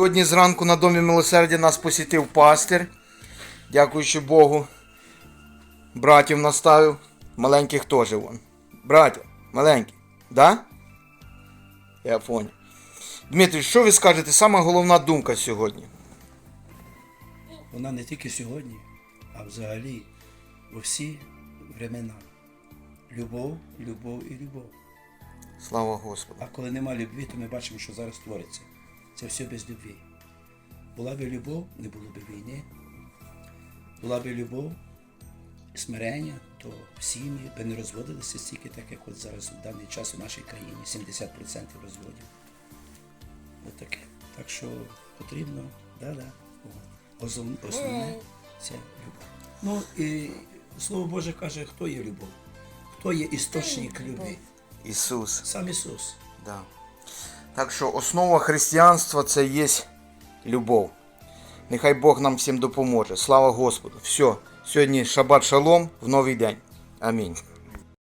Сьогодні зранку на домі милосердя нас посітив пастир. Дякуючи Богу. Братів наставив. Маленьких теж вон. Браття, маленькі. Да? Я понял. Дмитрий, що ви скажете? Сама головна думка сьогодні. Вона не тільки сьогодні, а взагалі у всі времена. Любов, любов і любов. Слава Господу. А коли нема любві, то ми бачимо, що зараз твориться. Це все без любві. Була би любов, не було б війни. Була би любов, смирення, то сім'ї би не розводилися стільки, так як от зараз в даний час у нашій країні 70% розводів. От таке. Так що потрібно, да-да. Основне, основне це любов. Ну і Слово Боже каже, хто є любов? Хто є істочник любві? Ісус. Сам Ісус. Да. Так що основа християнства це є любов. Нехай Бог нам всім допоможе. Слава Господу. Все. Сьогодні шабат шалом в новий день. Амінь.